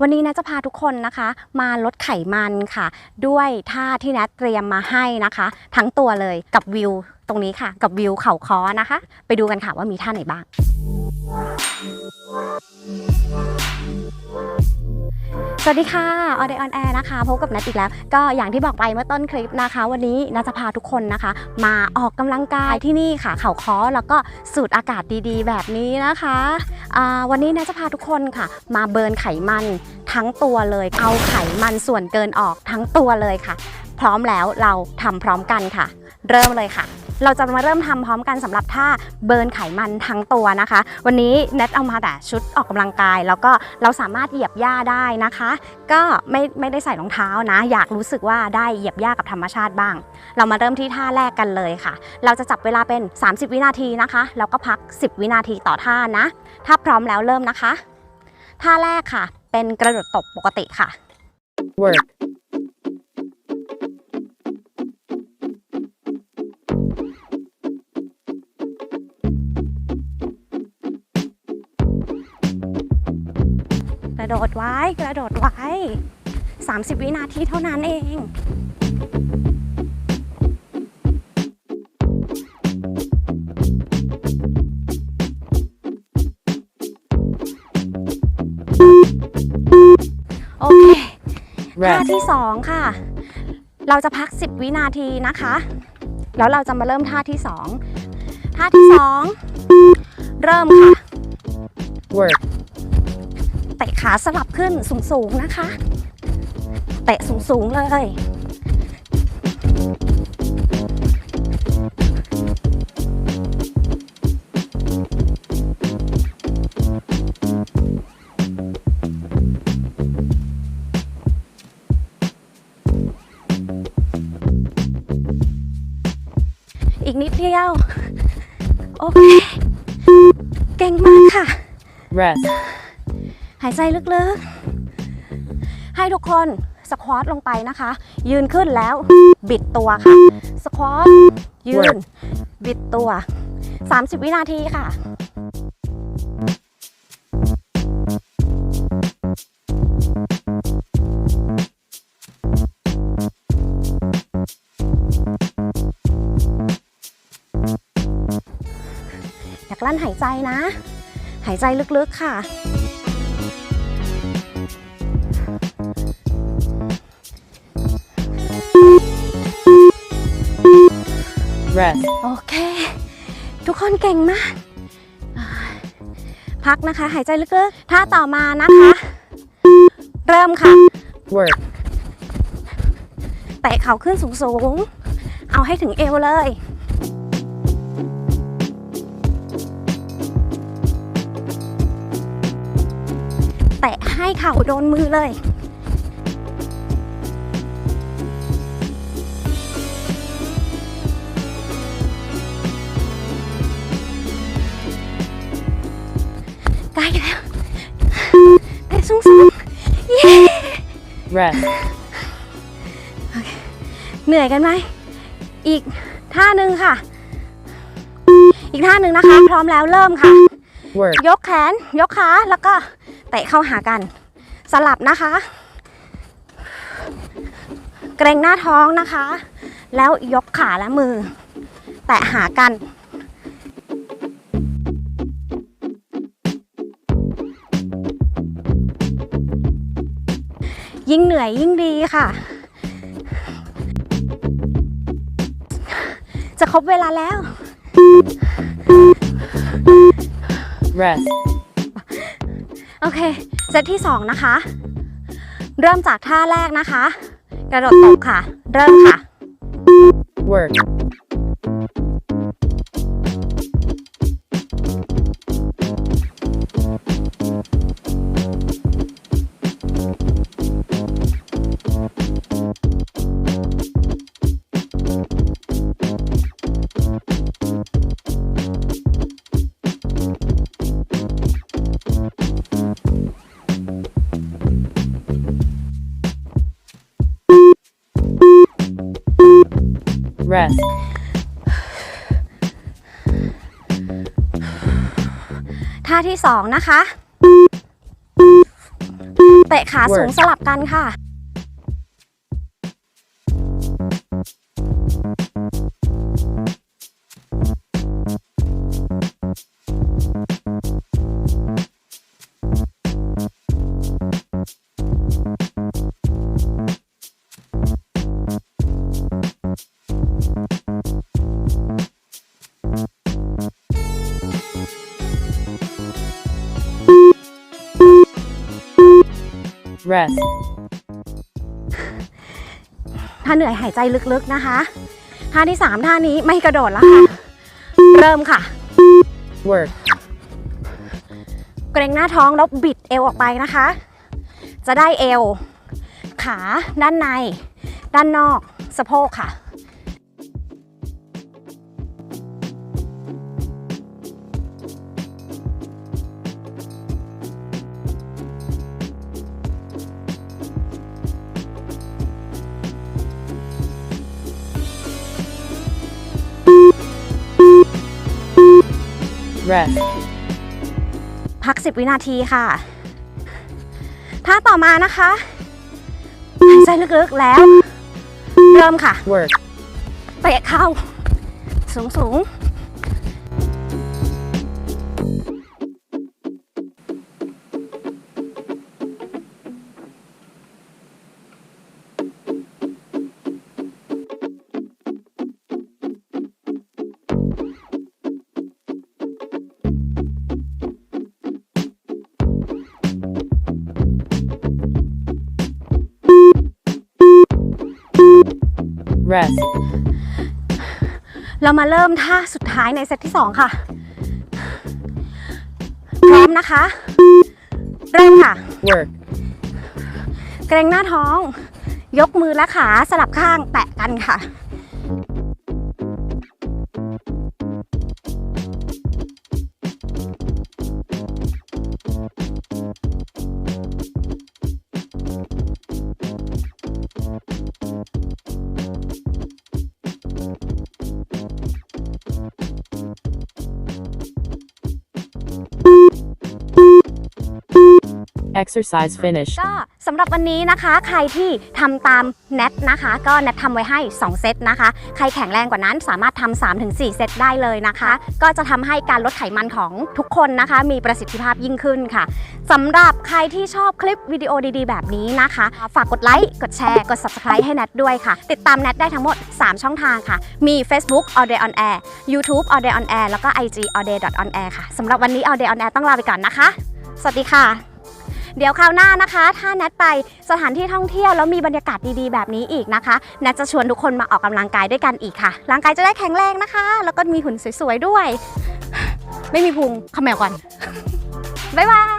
วันนี้นะจะพาทุกคนนะคะ มาลดไขมันค่ะ ด้วยท่าที่แนทเตรียมมาให้นะคะ ทั้งตัวเลยกับวิวตรงนี้ค่ะ กับวิวเขาคอนะคะ ไปดูกันค่ะว่ามีท่าไหนบ้าง สวัสดีค่ะออเดออนแอร์นะคะ พบกับนัทอีกแล้ว ก็อย่างที่บอกไปเมื่อต้นคลิปนะคะ วันนี้นัทจะพาทุกคนนะคะ มาออกกำลังกายที่นี่ค่ะ เขาค้อแล้วก็สูดอากาศดีๆ แบบนี้นะคะอ่าวันนี้นัทจะพาทุกคนค่ะ มาเบิร์นไขมันทั้งตัวเลย เอาไขมันส่วนเกินออกทั้งตัวเลยค่ะ พร้อมแล้วเราทำพร้อมกันค่ะ เริ่มเลยค่ะ เราจะมาเริ่มทำพร้อมกันสำหรับท่าเบิร์นไขมันทั้งตัวนะคะ วันนี้เน็ตเอามาแต่ชุดออกกำลังกาย แล้วก็เราสามารถเหยียบหญ้าได้นะคะ ก็ไม่ไม่ได้ใส่รองเท้านะ อยากรู้สึกว่าได้เหยียบหญ้ากับธรรมชาติบ้าง เรามาเริ่มที่ท่าแรกกันเลยค่ะ เราจะจับเวลาเป็น 30 วินาทีนะคะ แล้วก็พัก 10 วินาทีต่อท่านะ ถ้าพร้อมแล้วเริ่มนะคะ ท่าแรกค่ะ เป็นกระโดดตบปกติค่ะ work, ระโดดไว้ กระโดดไว้ 30 วินาทีเท่านั้นเองโอเคท่า rest, ที่ 2 ค่ะ เราจะพัก 10 วินาทีนะคะ แล้วเราจะมาเริ่มท่าที่ 2 ท่าที่ 2 เริ่มค่ะ work, เตะขาสลับขึ้นสูงๆนะคะ เตะสูงๆเลยอีกนิดเดียว โอเค เก่งมากค่ะ rest, ายใจลึกๆ ให้ทุกคนสควอตลงไปนะคะ ยืนขึ้นแล้ว บิดตัวค่ะ สควอตยืน บิดตัว 30 วินาทีค่ะอยากลั่นหายใจนะ หายใจลึกๆค่ะ rest, โอเค ทุกคนเก่งมากอ่าพักนะคะ หายใจลึกๆท่าต่อมานะคะ เริ่มค่ะ work, เตะเข่าขึ้นสูงๆ เอาให้ถึงเอวเลยเตะให้เข่าโดนมือเลย ใกล้แล้วเตะสูงๆเย้ rest, เหนื่อยกันไหม อีกท่าหนึ่งค่ะ อีกท่าหนึ่งนะคะ พร้อมแล้วเริ่มค่ะ work, ยกแขน ยกขา แล้วก็เตะเข้าหากัน สลับนะคะ เกรงหน้าท้องนะคะ แล้วยกขาและมือ แตะหากัน ยิ่งเหนื่อยยิ่งดีค่ะ จะครบเวลาแล้ว rest, โอเค เซตที่ 2 นะคะ เริ่มจากท่าแรกนะคะ กระโดดตบค่ะ เริ่มค่ะ work, rest, ท่าที่สองนะคะ เตะขาสูงสลับกันค่ะ rest, ถ้าเหนื่อยหายใจลึกๆนะคะ ท่าที่ 3 ท่านี้ไม่กระโดดแล้วค่ะ เริ่มค่ะ work, เกรงหน้าท้องแล้วบิดเอวออกไปนะคะ จะได้เอว ขาด้านใน ด้านนอก สะโพกค่ะ rest, พัก 10 วินาทีค่ะ ท่าต่อมานะคะหายใจลึกๆแล้ว เริ่มค่ะ work, เตะเข้า สูงสู rest, เรามาเริ่มท่าสุดท้ายในเซตที่ 2 ค่ะ พร้อมนะคะ เริ่มค่ะ work, เกรงหน้าท้อง ยกมือและขาสลับข้างแตะกันค่ะ exercise finish, ก็สำหรับวันนี้นะคะ ใครที่ทำตามแนทนะคะ ก็แนททำไว้ให้ 2 เซตนะคะ ใครแข็งแรงกว่านั้นสามารถทำ3ถึง4เซตได้เลยนะคะ ก็จะทำให้การลดไขมันของทุกคนนะคะ มีประสิทธิภาพยิ่งขึ้นค่ะสำหรับใครที่ชอบคลิปวิดีโอดีๆ แบบนี้นะคะ ฝากกดไลค์กดแชร์ กด subscribe ให้แนทด้วยค่ะ ติดตามแนทได้ทั้งหมด 3 ช่องทางค่ะ มี Facebook all day on air YouTube all day on air แล้วก็ IG all day on air ค่ะสำหรับวันนี้ all day on air ต้องลาไปก่อนนะคะ สวัสดีค่ะ เดี๋ยวคราวหน้านะคะ ถ้าแนทไปสถานที่ท่องเที่ยวแล้วมีบรรยากาศดีๆ แบบนี้อีกนะคะแนทจะชวนทุกคนมาออกกำลังกายด้วยกันอีกค่ะ ร่างกายจะได้แข็งแรงนะคะ แล้วก็มีหุ่นสวยๆด้วย ไม่มีพุงขมแมวก่อนบ๊ายบาย